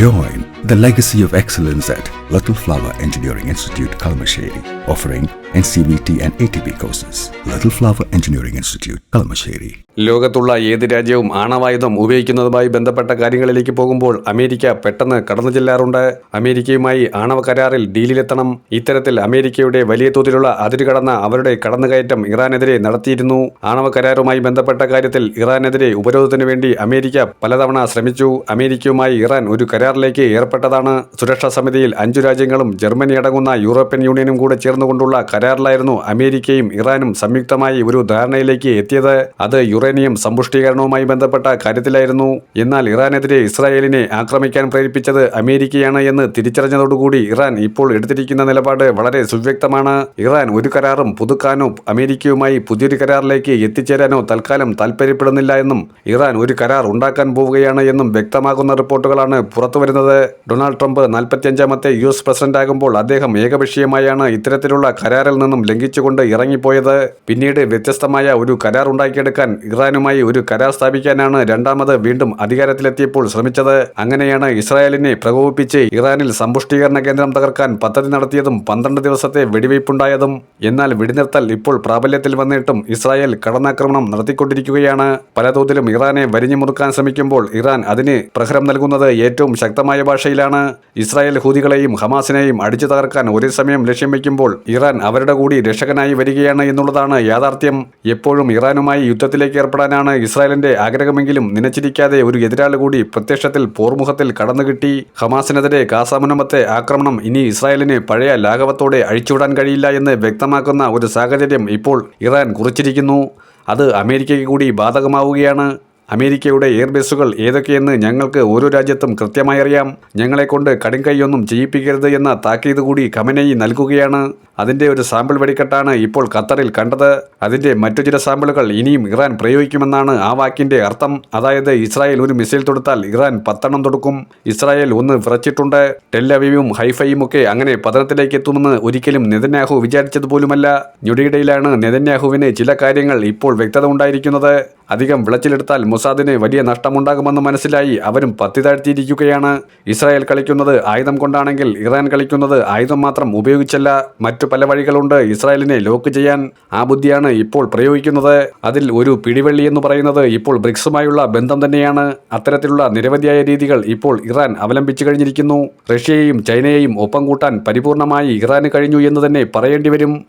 Join the legacy of excellence at Little Flower Engineering Institute, Kalamasheri, offering NCVT and ATP courses. Little Flower Engineering Institute, Kalamasheri. ലോകത്തുള്ള ഏത് രാജ്യവും ആണവായുധം ഉപയോഗിക്കുന്നതുമായി ബന്ധപ്പെട്ട കാര്യങ്ങളിലേക്ക് പോകുമ്പോൾ അമേരിക്ക പെട്ടെന്ന് കടന്നു ചെല്ലാറുണ്ട്. അമേരിക്കയുമായി ആണവ കരാറിൽ ഡീലിലെത്തണം. ഇത്തരത്തിൽ അമേരിക്കയുടെ വലിയ തോതിലുള്ള അതിരുകടന്ന അവരുടെ കടന്നുകയറ്റം ഇറാനെതിരെ നടത്തിയിരുന്നു. ആണവ കരാറുമായി ബന്ധപ്പെട്ട കാര്യത്തിൽ ഇറാനെതിരെ ഉപരോധത്തിനു വേണ്ടി അമേരിക്ക പലതവണ ശ്രമിച്ചു. അമേരിക്കയുമായി ഇറാൻ ഒരു കരാറിലേക്ക് ഏർപ്പെട്ടതാണ് സുരക്ഷാ സമിതിയിൽ അഞ്ചു രാജ്യങ്ങളും ജർമ്മനി അടങ്ങുന്ന യൂറോപ്യൻ യൂണിയനും കൂടെ ചേർന്നുകൊണ്ടുള്ള കരാറിലായിരുന്നു അമേരിക്കയും ഇറാനും സംയുക്തമായി ഒരു ധാരണയിലേക്ക് എത്തിയത്. അത് യുറേനിയം സമ്പുഷ്ടീകരണവുമായി ബന്ധപ്പെട്ട കാര്യത്തിലായിരുന്നു. എന്നാൽ ഇറാനെതിരെ ഇസ്രായേലിനെ ആക്രമിക്കാൻ പ്രേരിപ്പിച്ചത് അമേരിക്കയാണ് എന്ന് തിരിച്ചറിഞ്ഞതോടുകൂടി ഇറാൻ ഇപ്പോൾ എടുത്തിരിക്കുന്ന നിലപാട് വളരെ സുവ്യക്തമാണ്. ഇറാൻ ഒരു കരാറും പുതുക്കാനോ അമേരിക്കയുമായി പുതിയൊരു കരാറിലേക്ക് എത്തിച്ചേരാനോ തൽക്കാലം താൽപ്പര്യപ്പെടുന്നില്ല എന്നും ഇറാൻ ഒരു കരാർ ഉണ്ടാക്കാൻ പോവുകയാണ് എന്നും വ്യക്തമാകുന്ന റിപ്പോർട്ടുകളാണ് പുറത്തുവരുന്നത്. ഡൊണാൾഡ് ട്രംപ് നാൽപ്പത്തിയഞ്ചാമത്തെ യു എസ് പ്രസിഡന്റ് ആകുമ്പോൾ അദ്ദേഹം ഏകപക്ഷീയമായാണ് ഇത്തരത്തിലുള്ള കരാറിൽ നിന്നും ലംഘിച്ചുകൊണ്ട് ഇറങ്ങിപ്പോയത്. പിന്നീട് വ്യത്യസ്തമായ ഒരു കരാർ ഉണ്ടാക്കിയെടുക്കാൻ ഇറാനുമായി ഒരു കരാർ സ്ഥാപിക്കാനാണ് രണ്ടാമത് വീണ്ടും അധികാരത്തിലെത്തിയപ്പോൾ ശ്രമിച്ചത്. അങ്ങനെയാണ് ഇസ്രായേലിനെ പ്രകോപിപ്പിച്ച് ഇറാനിൽ സമ്പുഷ്ടീകരണ കേന്ദ്രം തകർക്കാൻ പദ്ധതി നടത്തിയതും പന്ത്രണ്ട് ദിവസത്തെ വെടിവയ്പുണ്ടായതും. എന്നാൽ വെടിനിർത്തൽ ഇപ്പോൾ പ്രാബല്യത്തിൽ വന്നിട്ടും ഇസ്രായേൽ കടന്നാക്രമണം നടത്തിക്കൊണ്ടിരിക്കുകയാണ്. പലതോതിലും ഇറാനെ വരിഞ്ഞു മുറുക്കാൻ ശ്രമിക്കുമ്പോൾ ഇറാൻ അതിന് പ്രഹരം നൽകുന്നത് ഏറ്റവും ശക്തമായ ഭാഷയിലാണ് ഇസ്രായേൽ ഹൂതികളെയും ഹമാസിനെയും അടിച്ചു തകർക്കാൻ ഒരേ സമയം ലക്ഷ്യം വയ്ക്കുമ്പോൾ ഇറാൻ അവരുടെ കൂടി രക്ഷകനായി വരികയാണ് എന്നുള്ളതാണ് യാഥാർത്ഥ്യം. എപ്പോഴും ഇറാനുമായി യുദ്ധത്തിലേക്ക് ഏർപ്പെടാനാണ് ഇസ്രായേലിന്റെ ആഗ്രഹമെങ്കിലും നനച്ചിരിക്കാതെ ഒരു എതിരാളി കൂടി പ്രത്യക്ഷത്തിൽ പോർമുഖത്തിൽ കടന്നുകിട്ടി. ഹമാസിനെതിരെ കാസാമുനമത്തെ ആക്രമണം ഇനി ഇസ്രായേലിന് പഴയ ലാഘവത്തോടെ അഴിച്ചുവിടാൻ കഴിയില്ല എന്ന് വ്യക്തമാക്കുന്ന ഒരു സാഹചര്യം ഇപ്പോൾ ഇറാൻ കുറിച്ചിരിക്കുന്നു. അത് അമേരിക്കയ്ക്ക് കൂടി ബാധകമാവുകയാണ്. അമേരിക്കയുടെ എയർബേസുകൾ ഏതൊക്കെയെന്ന് ഞങ്ങൾക്ക് ഓരോ രാജ്യത്തും കൃത്യമായി അറിയാം ഞങ്ങളെക്കൊണ്ട് കടുംകൈയൊന്നും ചെയ്യിപ്പിക്കരുത് എന്ന താക്കീത് കൂടി ഖമനയി നൽകുകയാണ്. അതിന്റെ ഒരു സാമ്പിൾ വെടിക്കെട്ടാണ് ഇപ്പോൾ ഖത്തറിൽ കണ്ടത്. അതിന്റെ മറ്റു ചില സാമ്പിളുകൾ ഇനിയും ഇറാൻ പ്രയോഗിക്കുമെന്നാണ് ആ വാക്കിന്റെ അർത്ഥം. അതായത് ഇസ്രായേൽ ഒരു മിസൈൽ തൊടുത്താൽ ഇറാൻ പത്തെണ്ണം തൊടുക്കും. ഇസ്രായേൽ ഒന്ന് വിറച്ചിട്ടുണ്ട്. ടെല്ലവീവും ഹൈഫയും ഒക്കെ അങ്ങനെ പതനത്തിലേക്ക് എത്തുമെന്ന് ഒരിക്കലും നെതന്യാഹു വിചാരിച്ചതുപോലുമല്ല. ഞൊടിയിടയിലാണ് നെതന്യാഹുവിന് ചില കാര്യങ്ങൾ ഇപ്പോൾ വ്യക്തത ഉണ്ടായിരിക്കുന്നത്. അധികം വിളച്ചിലെടുത്താൽ മൊസാദിന് വലിയ നഷ്ടമുണ്ടാകുമെന്ന് മനസ്സിലായി അവരും പത്തി താഴ്ത്തിയിരിക്കുകയാണ്. ഇസ്രായേൽ കളിക്കുന്നത് ആയുധം കൊണ്ടാണെങ്കിൽ ഇറാൻ കളിക്കുന്നത് ആയുധം മാത്രം ഉപയോഗിച്ചല്ല. മറ്റു പല വഴികളുണ്ട് ഇസ്രായേലിനെ ലോക്ക് ചെയ്യാൻ ആ ബുദ്ധിയാണ് ഇപ്പോൾ പ്രയോഗിക്കുന്നത്. അതിൽ ഒരു പിടിവെള്ളി എന്ന് പറയുന്നത് ഇപ്പോൾ ബ്രിക്സുമായുള്ള ബന്ധം തന്നെയാണ്. അത്തരത്തിലുള്ള നിരവധിയായ രീതികൾ ഇപ്പോൾ ഇറാൻ അവലംബിച്ചു കഴിഞ്ഞിരിക്കുന്നു. റഷ്യയെയും ചൈനയെയും ഒപ്പം കൂട്ടാൻ പരിപൂർണമായി ഇറാന് കഴിഞ്ഞു എന്ന് തന്നെ പറയേണ്ടി വരും.